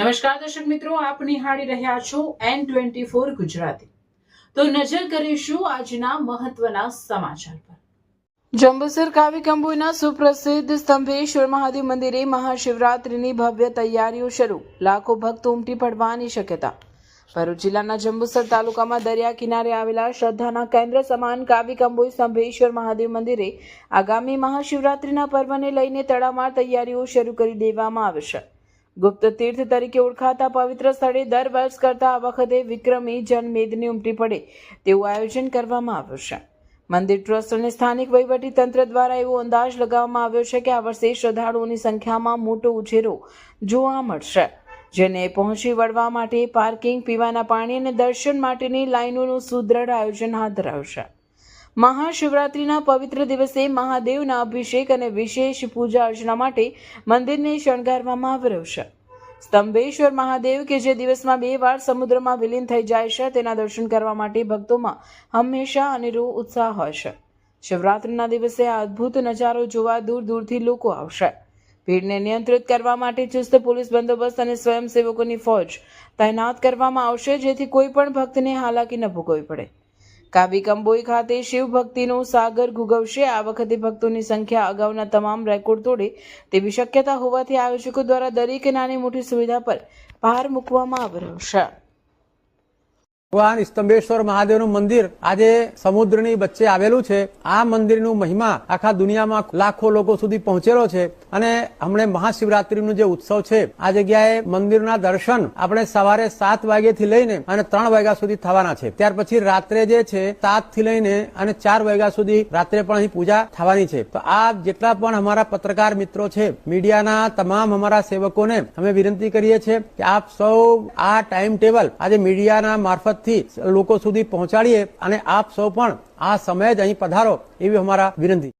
નમસ્કાર દર્શક મિત્રો, આપ નિહાળી રહ્યા છો એન ટ્વેન્ટી ફોર ગુજરાતી. તો નજર કરીશું આજના મહત્વના સમાચાર પર. જંબુસર કાવી કંબુના સુપ્રસિદ્ધ સ્તંભેશ્વર મહાદેવ મંદિરે મહાશિવરાત્રિની ભવ્ય તૈયારીઓ શરૂ. લાખો ભક્તો ઉમટી પડવાની શક્યતા. ભરૂચ જિલ્લાના જંબુસર તાલુકામાં દરિયા કિનારે આવેલા શ્રદ્ધાના કેન્દ્ર સમાન કાવી સ્તંભેશ્વર મહાદેવ મંદિરે આગામી મહાશિવરાત્રિના પર્વને લઈને તડામાર તૈયારીઓ શરૂ કરી દેવામાં આવશે. ગુપ્ત તીર્થ તરીકે ઓળખાતા પવિત્ર સ્થળે દર વર્ષ કરતા આ વખતે વિક્રમી જનમેદની ઉમટી પડે તેવું આયોજન કરવામાં આવ્યું છે. મંદિર ટ્રસ્ટ અને સ્થાનિક વહીવટી તંત્ર દ્વારા એવો અંદાજ લગાવવામાં આવ્યો છે કે આ વર્ષે શ્રદ્ધાળુઓની સંખ્યામાં મોટો ઉછેરો જોવા મળશે, જેને પહોંચી વળવા માટે પાર્કિંગ, પીવાના પાણી અને દર્શન માટેની લાઇનોનું સુદૃઢ આયોજન હાથ ધરાવશે મહાશિવરાત્રિના પવિત્ર દિવસે મહાદેવના અભિષેક અને વિશેષ પૂજા અર્ચના માટે મંદિરને શણગારવામાં આવી રહ્યું છે. સ્તંભેશ્વર મહાદેવ કે જે દિવસમાં બે વાર સમુદ્રમાં વિલીન થઈ જાય છે, તેના દર્શન કરવા માટે ભક્તોમાં હંમેશા અનેરો ઉત્સાહ હોય છે. શિવરાત્રિના દિવસે આ અદ્ભુત નજારો જોવા દૂર દૂરથી લોકો આવશે. ભીડને નિયંત્રિત કરવા માટે ચુસ્ત પોલીસ બંદોબસ્ત અને સ્વયંસેવકોની ફોજ તૈનાત કરવામાં આવશે, જેથી કોઈ પણ ભક્તને હાલાકી ન ભોગવવી પડે. કાબી કંબોઈ ખાતે શિવ ભક્તિનો સાગર ગુગવશે આ વખતે ભક્તોની સંખ્યા અગાઉના તમામ રેકોર્ડ તોડે તેવી શક્યતા હોવાથી આયોજકો દ્વારા દરેક નાની મોટી સુવિધા પર ભાર મૂકવામાં આવશે ભગવાન સ્તંભેશ્વર મહાદેવનું મંદિર આજે સમુદ્રની વચ્ચે આવેલું છે. આ મંદિરનું મહિમા આખા દુનિયામાં લાખો લોકો સુધી પહોંચેલો છે અને હમણે મહાશિવરાત્રીનું જે ઉત્સવ છે, આ જગ્યાએ મંદિરના દર્શન આપણે સવારે સાત વાગ્યાથી લઈને અને ત્રણ વાગ્યા સુધી થવાના છે. ત્યાર પછી રાત્રે જે છે સાતથી લઈને અને ચાર વાગ્યા સુધી રાત્રે પણ અહીં પૂજા થવાની છે. તો આ જેટલા પણ અમારા પત્રકાર મિત્રો છે, મીડિયાના તમામ અમારા સેવકોને અમે વિનંતી કરીએ છીએ કે આપ સૌ આ ટાઈમ ટેબલ આજે મીડિયાના ઝડપથી લોકો સુધી પહોંચાડીએ અને આપ સૌ પણ આ સમયે જ અહીં પધારો એવી અમારા વિનંતી.